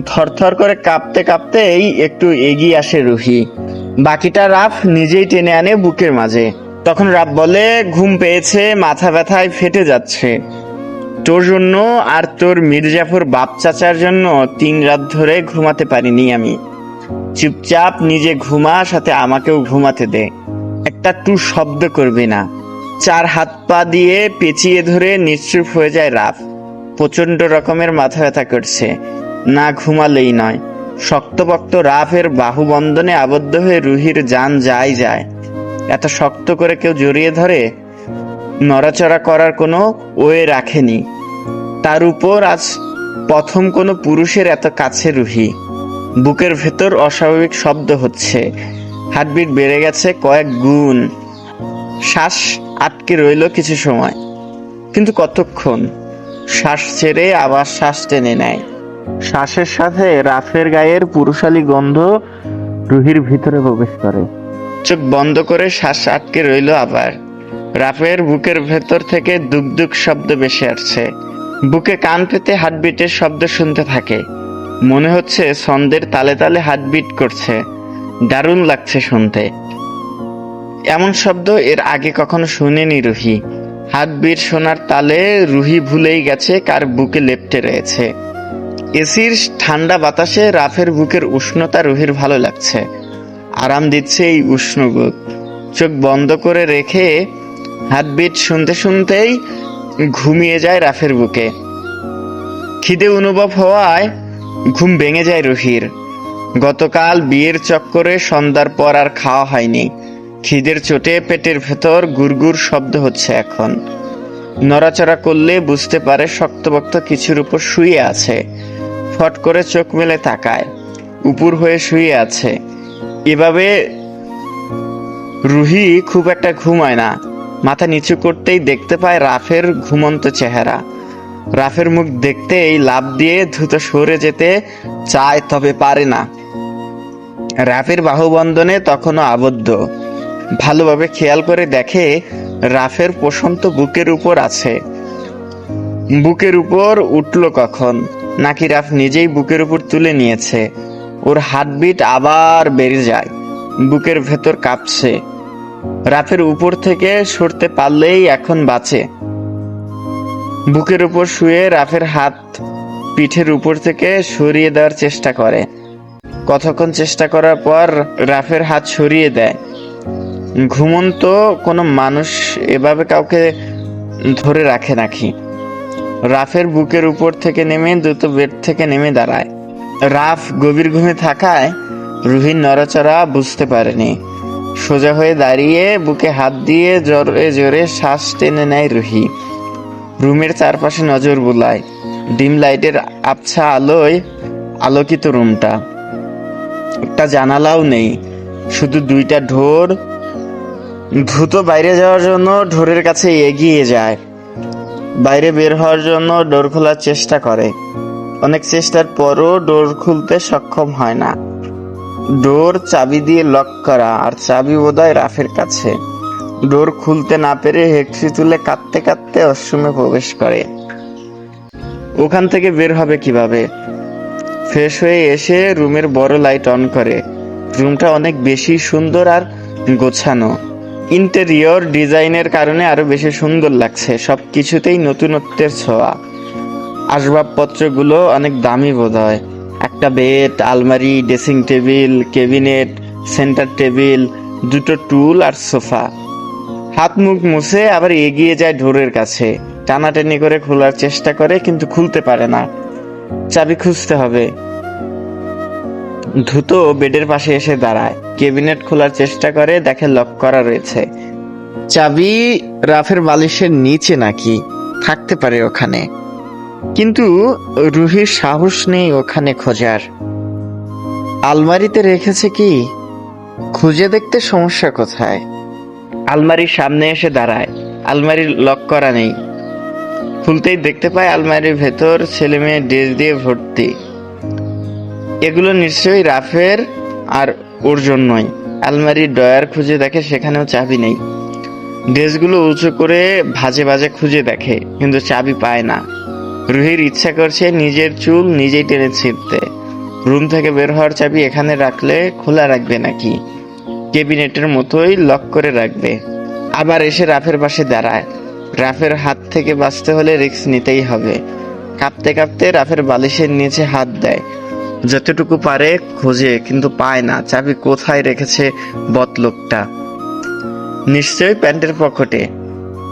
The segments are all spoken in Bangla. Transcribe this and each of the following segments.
থরথর করে কাঁপতে কাঁপতেই একটু এগিয়ে আসে রুহি। বাকিটা রাফ নিজেই টেনে আনে বুকের মাঝে। তখন রাফ বলে, ঘুম পেয়েছে, মাথা ব্যথায় ফেটে যাচ্ছে। তোর জন্য আর তোর মির্জাফর বাপ চাচার জন্য তিন রাত ধরে ঘুমাতে পারিনি আমি। চুপচাপ নিজে ঘুমা, সাথে আমাকেও ঘুমাতে দে। একটা টু শব্দ করবি না। চার হাত পা দিয়ে পেঁচিয়ে ধরে নিশ্চুপ হয়ে যায় রাফ। প্রচণ্ড রকমের মাথা ব্যথা করছে। না ঘুমালেই নয়। শক্তপক্ত রাফের বাহুবন্ধনে আবদ্ধ হয়ে রুহির যান যায় যায়। এত শক্ত করে কেউ জড়িয়ে ধরে নড়াচড়া করার কোনো ওয়ে রাখেনি। তার উপর আজ প্রথম কোনো পুরুষের এত কাছে রুহি। বুকের ভেতর অস্বাভাবিক শব্দ হচ্ছে। হার্টবিট বেড়ে গেছে কয়েক গুণ। শ্বাস আটকে রইল কিছু সময়। কিন্তু কতক্ষণ? শ্বাস ছেড়ে আবার শ্বাস টেনে নেয়। শ্বাসের সাথে রাফের গায়ের পুরুষালী গন্ধ রুহির ভিতরে প্রবেশ করে। চোখ বন্ধ করে শ্বাস আটকে রইল আবার। রাফের বুকের ভেতর থেকে দুক শব্দ বেশি আসছে। বুকে কান পেতে হার্টবিটের শব্দ শুনতে থাকে। মনে হচ্ছে ছন্দের তালে তালে হার্টবিট করছে। দারুণ লাগছে শুনতে। এমন শব্দ এর আগে কখনো শুনেনি রুহি। হার্টবিট শোনার তালে রুহি ভুলেই গেছে কার বুকে লেপটে রয়েছে। এসির ঠান্ডা বাতাসে রাফের বুকের উষ্ণতা রুহির ভালো লাগছে। আরাম দিচ্ছে এই উষ্ণগুত চোখ বন্ধ করে রেখে হার্টবিট শুনতে শুনতেই ঘুমিয়ে যায় রাফের বুকে। খিদে অনুভব হওয়ায় ঘুম ভেঙে যায় রুহির। গতকাল বিয়ের চক্করে সন্ধ্যার পর আর খাওয়া হয়নি। খিদের চোটে পেটের ভেতর গুড়গুড় শব্দ হচ্ছে এখন। নড়াচড়া করলে বুঝতে পারে শক্তপক্ত কিছুর উপর শুয়ে আছে। ফট করে চোখ মেলে তাকায়, উপর হয়ে শুয়ে আছে। এভাবে রুহি খুব একটা ঘুমায় না। মাথা নিচু করতেই দেখতে পায় রাফের ঘুমন্ত চেহারা। রাফের মুখ দেখতেই লাভ দিয়ে দ্রুত সরে যেতে চায়, তবে পারে না। রাফের বাহুবন্ধনে তখনও আবদ্ধ। ভালোভাবে খেয়াল করে দেখে রাফের প্রশান্ত বুকের উপর আছে। বুকের উপর উঠল কখন? নাকি রাফ নিজেই বুকের উপর তুলে নিয়েছে। ওর হার্টবিট আবার বেড়ে যায়, বুকের ভেতর কাঁপছে। রাফের উপর থেকে সরতে পারলেই এখন বাঁচে। বুকের উপর শুয়ে রাফের হাত পিঠের উপর থেকে সরিয়ে দেওয়ার চেষ্টা করে। কতক্ষণ চেষ্টা করার পর রাফের হাত সরিয়ে দেয়। ঘুমন্ত কোনো মানুষ এভাবে কাউকে ধরে রাখে নাকি? রাফের বুকের উপর থেকে নেমে দ্রুত বেড থেকে নেমে দাঁড়ায়। রাফ গভীর ঘুমে থাকায় রুহির নড়াচড়া বুঝতে পারেনি। সোজা হয়ে দাঁড়িয়ে বুকে হাত দিয়ে জোরে জোরে শ্বাস টেনে নেয় রুহি। রুমের চারপাশে নজর বুলায়। ডিম লাইটের আবছা আলোয় আলোকিত রুমটা। একটা জানালাও নেই। শুধু দুইটা ঢোর। দ্রুত বাইরে যাওয়ার জন্য ঢোরের কাছে এগিয়ে যায়। বাইরে বের হওয়ার জন্য ডোর খোলার চেষ্টা করে। অনেক চেষ্টার পরও ডোর খুলতে সক্ষম হয় না। ডোর চাবি দিয়ে লক করা আর চাবি বোধহয় রাফের কাছে। ডোর খুলতে না পেরে হেক্সি তুলে কাঁদতে কাঁদতে অশ্রমে প্রবেশ করে। ওখান থেকে বের হবে কীভাবে? ফ্রেশ হয়ে এসে রুমের বড় লাইট অন করে। রুমটা অনেক বেশি সুন্দর আর গোছানো। ইন্টেরিয়র ডিজাইনের কারণে আরও বেশি সুন্দর লাগছে। সব কিছুতেই নতুনত্বের ছোঁয়া। আসবাবপত্রগুলো অনেক দামি বোধ হয় একটা বেড, আলমারি, dressing table cabinet centre table, দুটো টুল আর সোফা। হাত মুখ মুছে আবার এগিয়ে যায় ঢোরের কাছে। টানাটানি করে খোলার চেষ্টা করে কিন্তু খুলতে পারে না। চাবি খুঁজতে হবে। দ্রুত বেডের পাশে এসে দাঁড়ায়। কেবিনেট খোলার চেষ্টা করে দেখে লক করা রয়েছে। চাবি রাফের বালিশের নিচে নাকি? থাকতে পারে ওখানে। কিন্তু রুহির সাহস নেই ওখানে খোঁজার। আলমারিতে রেখেছে কি? খুঁজে দেখতে সমস্যা কোথায়? আলমারির সামনে এসে দাঁড়ায়। আলমারির লক করা নেই। খুলতেই দেখতে পায় আলমারির ভেতর ছেলে মেয়ে ড্রেস দিয়ে ভর্তি। এগুলো নিশ্চয়ই রাফের আর ওর জন্যই। আলমারির ডয়ার খুঁজে দেখে সেখানেও চাবি নেই। ড্রেসগুলো উঁচু করে ভাজে ভাজে খুঁজে দেখে, কিন্তু চাবি পায় না। রুহির ইচ্ছা করছে নিজের চুল নিজেই টেনে ছিঁড়তে। রুম থেকে বের হওয়ার চাবি এখানে রাখলে খোলা রাখবে নাকি? কেবিনেটের মতোই লক করে রাখবে। আবার এসে রাফের পাশে দাঁড়ায়। রাফের হাত থেকে বাঁচতে হলে রিস্ক নিতেই হবে। কাঁপতে কাঁপতে রাফের বালিশের নিচে হাত দেয়। যতটুকু পারে খোঁজে, কিন্তু পায় না। চাবি কোথায় রেখেছে বতলোকটা নিশ্চয়ই প্যান্টের পকেটে।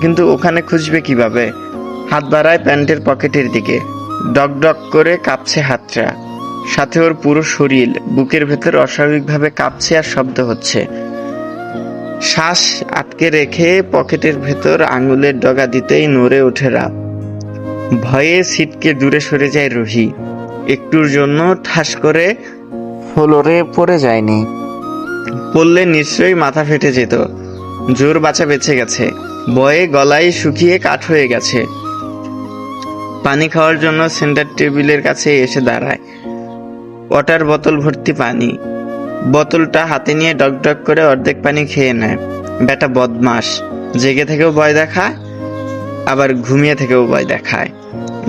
কিন্তু ওখানে খুঁজবে কীভাবে? হাত বাড়ায় প্যান্টের পকেটের দিকে। ডক ডক করে কাঁপছে হাতটা। সাথে ওর পুরো শরীর, বুকের ভেতর অস্বাভাবিকভাবে কাঁপছে আর শব্দ হচ্ছে। শ্বাস আটকে রেখে পকেটের ভেতর আঙুলের ডগা দিতেই নড়ে ওঠে রাত। ভয়ে সিটকে দূরে সরে যায় রুহি। একটুর জন্য ঠাস করে ফ্লোরে পড়ে যায়নি। পড়লে নিশ্চয়ই মাথা ফেটে যেত। জোর বাঁচা বেঁচে গেছে। বয়ে গলায় শুকিয়ে কাঠ হয়ে গেছে। পানি খাওয়ার জন্য সেন্টার টেবিলের কাছে এসে দাঁড়ায়। ওয়াটার বোতল ভর্তি পানি। বোতলটা হাতে নিয়ে ডক ডক করে অর্ধেক পানি খেয়ে নেয়। বেটা বদমাস জেগে থেকেও ভয় দেখায় আবার ঘুমিয়ে থেকেও ভয় দেখায়।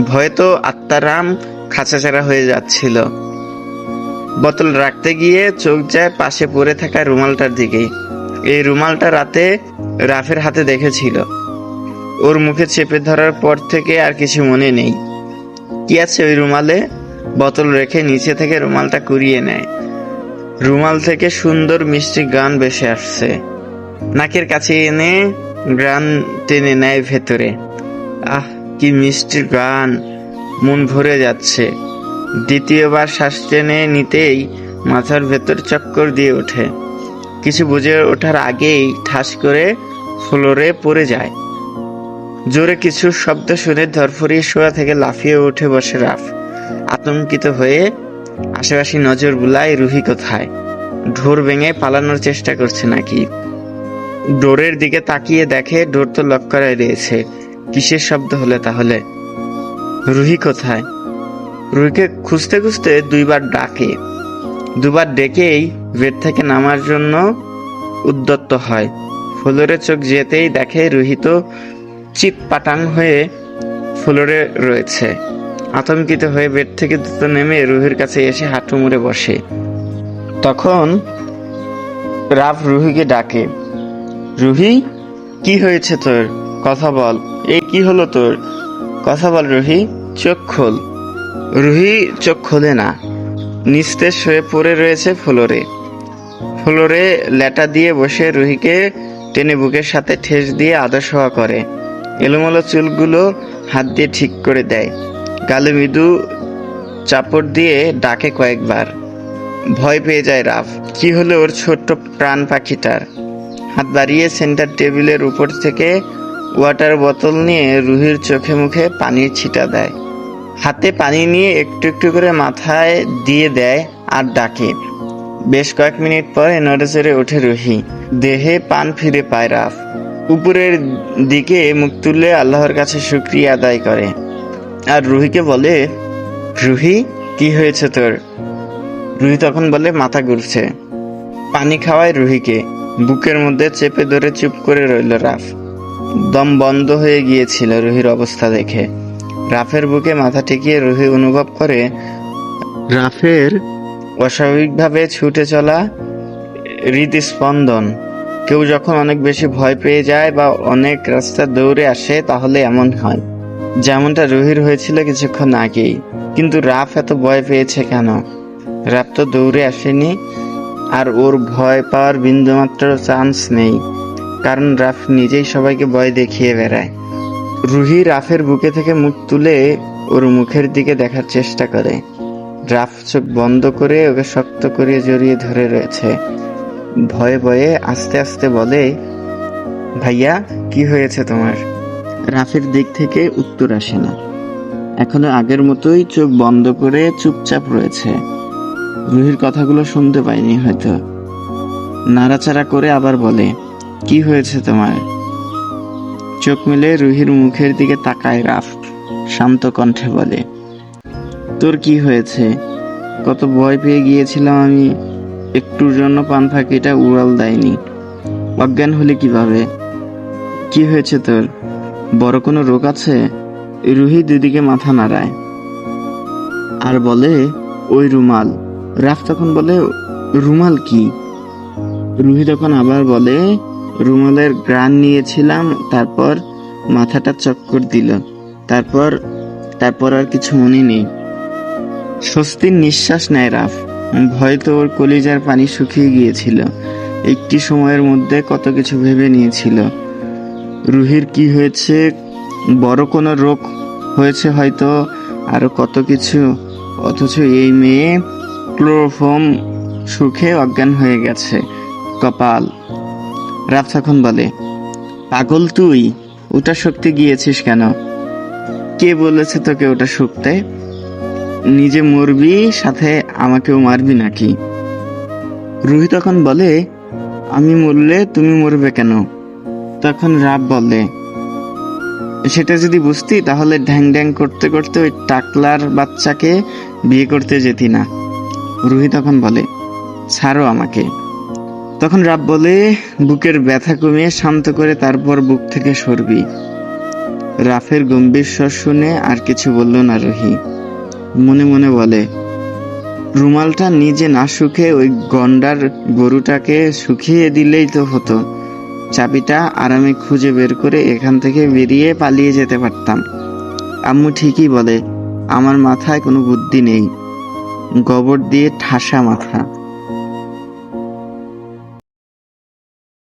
ভয়ে তো আত্মারাম খাঁচাচারা হয়ে যাচ্ছিল। বোতল রাখতে গিয়ে চোখ যায় পাশে পড়ে থাকা রুমালটার দিকে। এই রুমালটা রাতে রাফের হাতে দেখেছিল। ওর মুখে চেপে ধরার পর থেকে আর কিছু মনে নেই। কি আছে ওই রুমালে? বোতল রেখে নিচে থেকে রুমালটা কুড়িয়ে নেয়। রুমাল থেকে সুন্দর মিষ্টি গান ভেসে আসছে। নাকের কাছে এনে গান টেনে নেয় ভেতরে। আহ, কি মিষ্টি গান। মন ভরে যাচ্ছে। দ্বিতীয়বার শ্বাস টেনে নিতেই মাথার ভেতর চক্কর দিয়ে ওঠে। কিছু বুঝে ওঠার আগেই ঠাস করে ফ্লোরে পড়ে যায়। জোরে কিছু শব্দ শুনে ধরফরি শোয়া থেকে লাফিয়ে উঠে বসে রাফ। আতঙ্কিত হয়ে আশেপাশে নজর বুলায় রুহি কোথায়? ঢোর ভেঙে পালানোর চেষ্টা করছে নাকি? ডোরের দিকে তাকিয়ে দেখে ডোর তো লক করাই রয়েছে কিসের শব্দ হলে তাহলে? রুহি কোথায়? রুহিকে খুঁজতে খুঁজতে দুইবার ডাকে। দুবার ডেকেই বেড থেকে নামার জন্য উদ্যত্ত হয়। ফ্লোরে চোখ যেতেই দেখে রুহি তো চিপ পাটাং হয়ে ফ্লোরে রয়েছে। আতঙ্কিত হয়ে বেড থেকে দ্রুত নেমে রুহির কাছে এসে হাঁটু মুড়ে বসে। তখন রাফ রুহিকে ডাকে, রুহি, কি হয়েছে তোর? কথা বল, এই কি হলো তোর? কথা বল রুহি, চোখ খোল। রুহি চোখ খোলে না। নিস্তেজ হয়ে পড়ে রয়েছে ফ্লোরে। ফ্লোরে ল্যাটা দিয়ে বসে রুহিকে টেনে বুকের সাথে ঠেস দিয়ে আদর সহা করে। এলোমেলো চুলগুলো হাত দিয়ে ঠিক করে দেয়। গালে মৃদু চাপড় দিয়ে ডাকে কয়েকবার। ভয় পেয়ে যায় রাফ। কি হলো ওর ছোট্ট প্রাণ পাখিটার? হাত বাড়িয়ে সেন্টার টেবিলের উপর থেকে ওয়াটার বোতল নিয়ে রুহির চোখে মুখে পানির ছিটা দেয়। হাতে পানি নিয়ে একটু একটু করে মাথায় দিয়ে দেয় আর ডাকে। বেশ কয়েক মিনিট পরে নড়ে চড়ে ওঠে রুহি। দেহে পান ফিরে পায় রাফ। উপরের দিকে মুখ তুলে আল্লাহর কাছে শুক্রিয়া আদায় করে। আর রুহিকে বলে, রুহি, কি হয়েছে তোর? রুহি তখন বলে, মাথা ঘুরছে। পানি খাওয়ায় রুহিকে। বুকের মধ্যে চেপে ধরে চুপ করে রইল রাফ। দম বন্ধ হয়ে গিয়েছিল রুহির অবস্থা দেখে। রাফের বুকে মাথা ঠেকিয়ে রুহি অনুভব করে, রাফের অস্বাভাবিকভাবে ছুটে চলা হৃদস্পন্দন। কেউ যখন অনেক বেশি ভয় পেয়ে যায় বা অনেক রাস্তা দৌড়ে আসে, তাহলে এমন হয়। যেমনটা রুহির হয়েছিল কিছুক্ষণ আগেই। কিন্তু রাফ এত ভয় পেয়েছে কেন? রাফ তো দৌড়ে আসেনি, আর ওর ভয় পাওয়ার বিন্দুমাত্র চান্স নেই। কারণ রাফ নিজেই সবাইকে ভয় দেখিয়ে বেড়ায়। রুহি রাফের বুকে থেকে মুখ তুলে ওর মুখের দিকে দেখার চেষ্টা করে। রাফ চোখ বন্ধ করে ওকে শক্ত করে জড়িয়ে ধরে রয়েছে। ভয়ে ভয়ে আস্তে আস্তে বলে, ভাইয়া, কি হয়েছে তোমার? রাফের দিক থেকে উত্তর আসে না। এখনও আগের মতোই চোখ বন্ধ করে চুপচাপ রয়েছে। রুহির কথাগুলো শুনতে পাইনি হয়তো। নাড়াচাড়া করে আবার বলে কি হয়েছে তোমার? চোখ মেলে রুহির মুখের দিকে তাকায় রাফ, শান্ত কণ্ঠে বলে, তোর কি হয়েছে? কত ভয় পেয়ে গিয়েছিলাম আমি। একটুর জন্য পান ফাঁকিটা উড়াল দেয়নি। অজ্ঞান হলে কীভাবে? কি হয়েছে তোর? বড় কোনো রোগ আছে? রুহি দুদিকে মাথা নাড়ায়। আর বলে, ওই রুমাল। রাফ তখন বলে, রুমাল কি? রুহি তখন আবার বলে রুমালের গ্রান নিয়েছিলাম, তারপর মাথাটা চক্কর দিল। তারপর তারপর আর কিছু মনে নেই। স্বস্তির নিঃশ্বাস নেয় রাফ। ভয় তো ওর কলিজার পানি শুকিয়ে গিয়েছিল। একটি সময়ের মধ্যে কত কিছু ভেবে নিয়েছিল। রুহির কি হয়েছে? বড় কোনো রোগ হয়েছে হয়তো? আরও কত কিছু? অথচ এই মেয়ে ক্লোরোফর্ম সুখে অজ্ঞান হয়ে গেছে। কপাল। রাফ তখন বলে, পাগল তুই ওটা শক্তি গিয়েছিস কেন? কে বলেছে তোকে ওটা শুকতে? নিজে মরবি, সাথে আমাকেও মারবি নাকি? রুহি তখন বলে, আমি মরলে তুমি মরবে কেন? তখন রাব বলে, সেটা যদি বুঝতি, তাহলে ঢ্যাং ড্যাং করতে করতে ওই টাকলার বাচ্চাকে বিয়ে করতে যেতি না। রুহি তখন বলে, ছাড়ো আমাকে। তখন রাব বলে, বুকের ব্যথা কমিয়ে শান্ত করে তারপর বুক থেকে সরবি। রাফের গম্ভীর স্বর শুনে আর কিছু বলল না রুহি। মনে মনে বলে, রুমালটা নিজে না শুকে ওই গন্ডার গরুটাকে শুকিয়ে দিলেই তো হতো। চাবিটা আরামে খুঁজে বের করে এখান থেকে বেরিয়ে পালিয়ে যেতে পারতাম। আম্মু ঠিকই বলে, আমার মাথায় কোনো বুদ্ধি নেই। গোবর দিয়ে ঠাসা মাথা।